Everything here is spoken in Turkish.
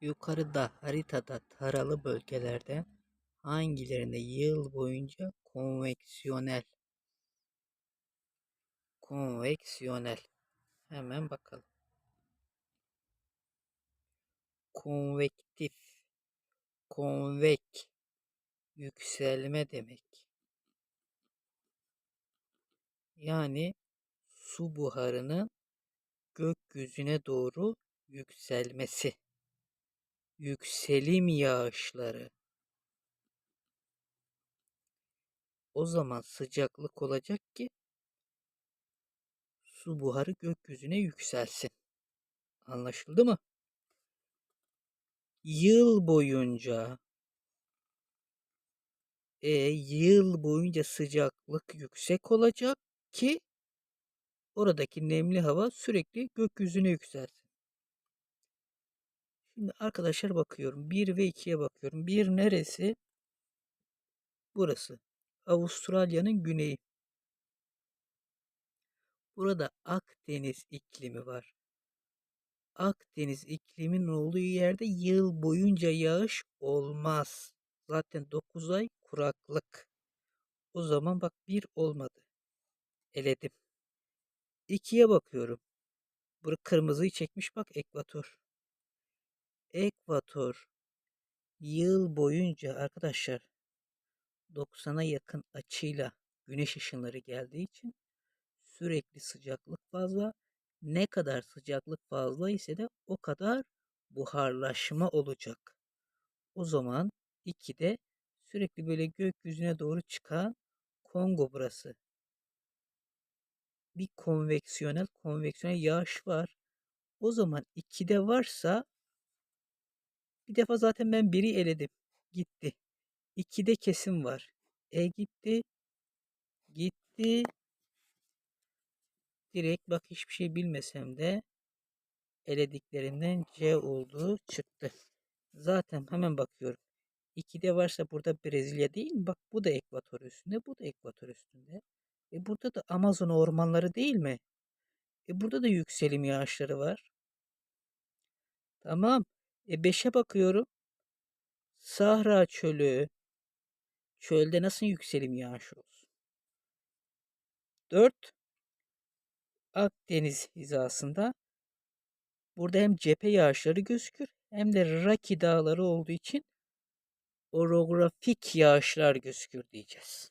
Yukarıda haritada taralı bölgelerden hangilerinde yıl boyunca konveksiyonel konveksiyonel hemen bakalım. Konvektif konvek yükselme demek. Yani su buharının gökyüzüne doğru yükselmesi. Yükselim yağışları. O zaman sıcaklık olacak ki su buharı gökyüzüne yükselsin. Anlaşıldı mı? Yıl boyunca e, yıl boyunca sıcaklık yüksek olacak ki oradaki nemli hava sürekli gökyüzüne yükselsin. Şimdi arkadaşlar bakıyorum. 1 ve 2'ye bakıyorum. 1 neresi? Burası. Avustralya'nın güneyi. Burada Akdeniz iklimi var. Akdeniz ikliminin olduğu yerde yıl boyunca yağış olmaz. Zaten 9 ay kuraklık. O zaman bak bir olmadı. Eledim. 2'ye bakıyorum. Burada kırmızıyı çekmiş bak ekvator. Ekvator yıl boyunca arkadaşlar 90'a yakın açıyla güneş ışınları geldiği için sürekli sıcaklık fazla. Ne kadar sıcaklık fazla ise de o kadar buharlaşma olacak. O zaman 2'de sürekli böyle gökyüzüne doğru çıkan Kongo burası. Bir konveksiyonel konveksiyonel yağış var. O zaman 2'de varsa bir defa zaten ben biri eledim. Gitti. 2'de kesin var. E gitti. Gitti. Direkt bak hiçbir şey bilmesem de elediklerinden C olduğu çıktı. Zaten hemen bakıyorum. 2'de varsa burada Brezilya değil mi? Bak bu da ekvator üstünde, bu da ekvator üstünde. E burada da Amazon ormanları değil mi? E burada da yükselim yağışları var. Tamam. E 5'e bakıyorum. Sahra çölü. Çölde nasıl yükselim yağış olsun? 4. Akdeniz hizasında. Burada hem cephe yağışları gözükür hem de Raki dağları olduğu için orografik yağışlar gözükür diyeceğiz.